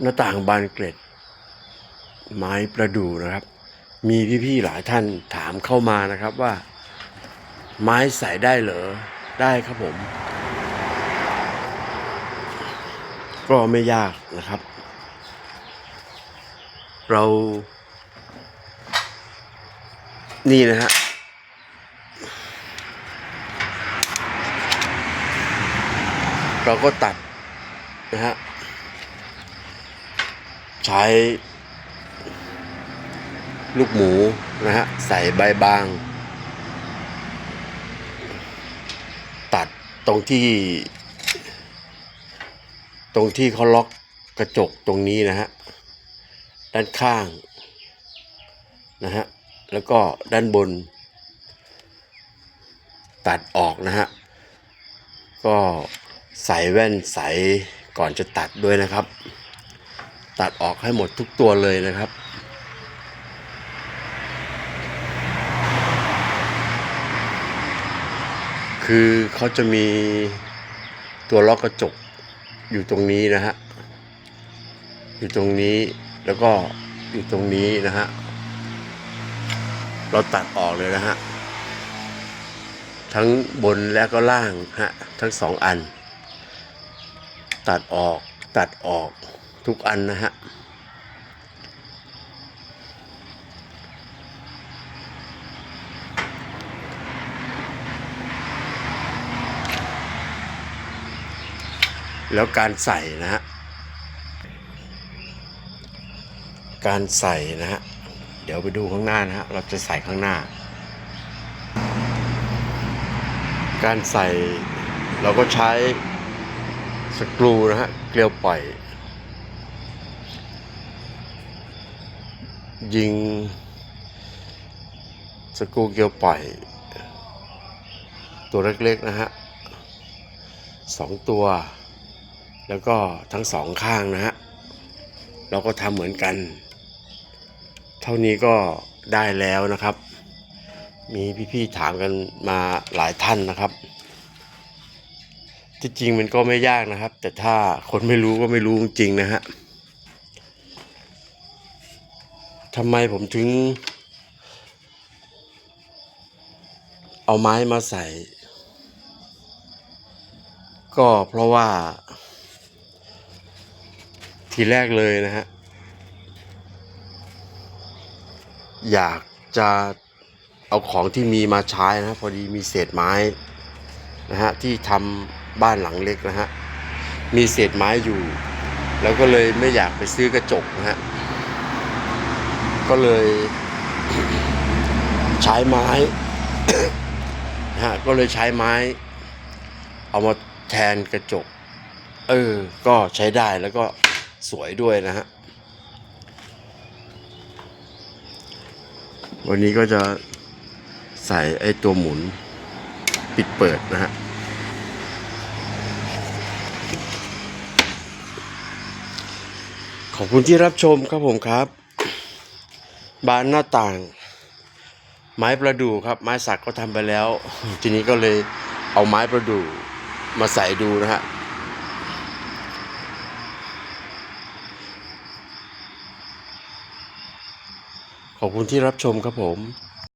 หน้าต่างบานเกล็ด ไม้ประดู่นะครับ มีพี่ๆหลายท่านถามเข้ามานะครับว่า ไม้ใส่ได้เหรอได้ครับผม ก็ไม่ยากนะครับ เรา นี่นะฮะเราก็ตัดนะฮะ ใช้ลูกหมูนะฮะใส่ใบบาง ตัดตรงที่ ตรงที่เขาล็อกกระจกตรงนี้นะฮะ ด้านข้างนะฮะแล้วก็ด้านบน ตัดออกนะฮะ ก็ใส่แว่นใสก่อนจะตัดด้วยนะครับ ตัดออกให้หมดทุกตัวเลยนะครับ คือเขาจะมีตัวล็อกกระจกอยู่ตรงนี้นะฮะ อยู่ตรงนี้แล้วก็อยู่ตรงนี้นะฮะ เราตัดออกเลยนะฮะ ทั้งบนและก็ล่างฮะ ทั้งสองอัน ตัดออกตัดออก ทุกอันนะฮะแล้วการใส่นะฮะ การใส่นะฮะ เดี๋ยวไปดูข้างหน้านะฮะ เราจะใส่ข้างหน้า การใส่เราก็ใช้สกรูนะฮะ เกลียวปล่อย ยิง สกูเกลียวปล่อย ตัวเล็กๆนะฮะสองตัว แล้วก็ทั้งสองข้างนะฮะ เราก็ทำเหมือนกัน เท่านี้ก็ได้แล้วนะครับ มีพี่ๆถามกันมาหลายท่านนะครับที่จริงมันก็ไม่ยากนะครับ แต่ถ้าคนไม่รู้ก็ไม่รู้จริงๆนะฮะ ทำไมผมถึง เอาไม้มาใส่ ก็เพราะว่า ทีแรกเลยนะฮะ อยากจะเอาของที่มีมาใช้นะฮะพอดีมีเศษไม้นะฮะที่ทำบ้านหลังเล็กนะฮะ มีเศษไม้อยู่ แล้วก็เลยไม่อยากไปซื้อกระจกนะฮะ ก็เลยใช้ไม้ฮะก็เลยใช้ไม้ เอามาแทนกระจก เออ ก็ใช้ได้แล้วก็สวยด้วยนะฮะ วันนี้ก็จะใส่ไอ้ตัวหมุนปิดเปิดนะฮะขอบคุณที่รับชมครับผมครับ บานหน้าต่าง ไม้ประดู่ครับ ไม้สักก็ทำไปแล้ว ทีนี้ก็เลยเอาไม้ประดู่มาใส่ดูนะฮะขอบคุณที่รับชมครับผม